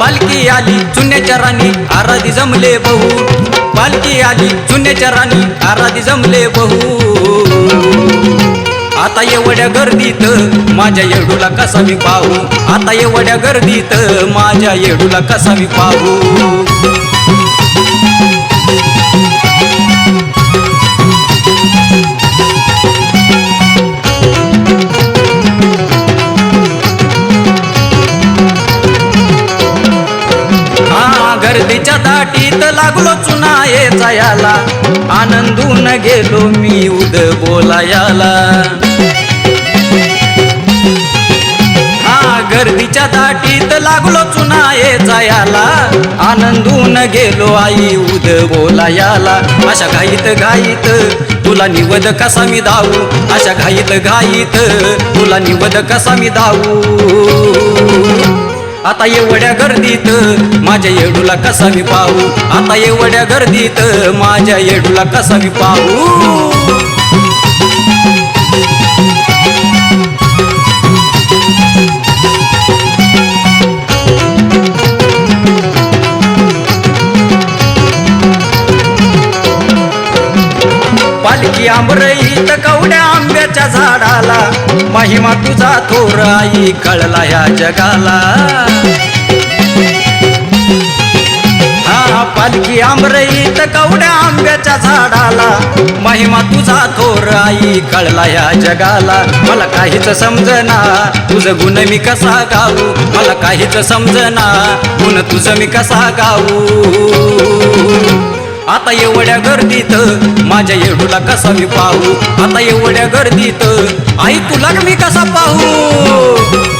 पालखी आली चुन्याच्या राणी आराधी जमले बहु. पालखी आली चुन्याच्या राणी आराधी जमले बहु. आता एवढ्या गर्दीत माझ्या येडूला कसा मी पाहू आता एवढ्या गर्दीत माझ्या येडूला कसा मी पाहू हा गर्दीच्या दाटीत लागलो जायाला. आनंदून गेलो मी उद बोलायाला. हा गर्दीच्या दाटीत लागलो चुना येचा याला आनंदून गेलो आई उद बोलायाला. अशा घाईत घाईत तुला निवद कसा मी धावू अशा घाईत घाईत तुला निवद कसा मी धावू आता एवढ्या गर्दीत माझ्या येडूला कसा मी पाहू आता एवढ्या गर्दीत माझ्या येडूला कसा मी पाहू पालखी आंबरईत कवड्या आंब्याच्या झाडाला. महिमा तुझा थोर आई कळला ह्या जगाला. हा पालखी आंबरईत कवड्या आंब्याच्या झाडाला. महिमा तुझा थोर आई कळला ह्या जगाला. मला काहीच समजना तुझं गुण मी कसा गाऊ? मला काहीच समजना गुण तुझं मी कसा गाऊ? आता एवढ्या गर्दीत माझ्या येडूला कसा मी पाहू? आता एवढ्या गर्दीत आई तुला मी कसा पाहू?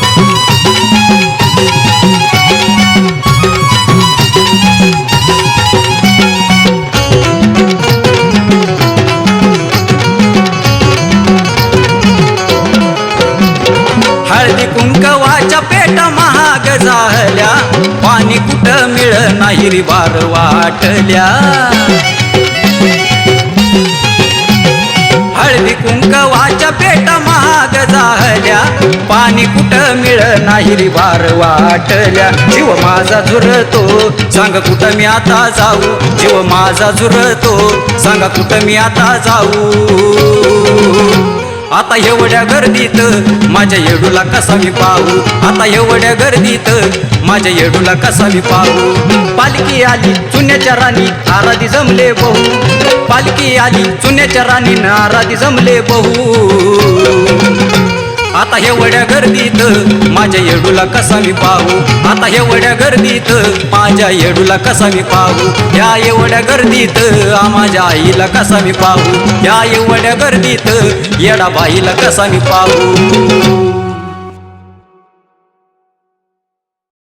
हळदी कुंकवाच्या पेटा महाग झाल्या. मिळ नाही रिवार बार वाटल्या. हळदी कुंकवाच्या पेटा महाग झाल्या. पाणी कुठं मिळ नाही रिवार वाटल्या. जीव माझा झुरतो सांग कुठं मी आता जाऊ. जीव माझा झुरतो सांगा कुठं मी आता जाऊ. आता एवढ्या गर्दीत माझ्या येडूला कसा मी पाहू? आता एवढ्या गर्दीत माझ्या येडूला कसा मी पाहू? पालखी आली चुन्याच्या राणी आराधी जमले बहु. पालखी आली चुन्याच्या राणी आराधी जमले बहु. आता एवढ्या गर्दीत माझ्या येडूला कसा मी पाहू? आता एवढ्या गर्दीत माझ्या येडूला कसा मी पाहू? या एवढ्या गर्दीत माझ्या आईला कसा मी पाहू? या एवढ्या गर्दीत येडा बाईला कसा मी पाहू?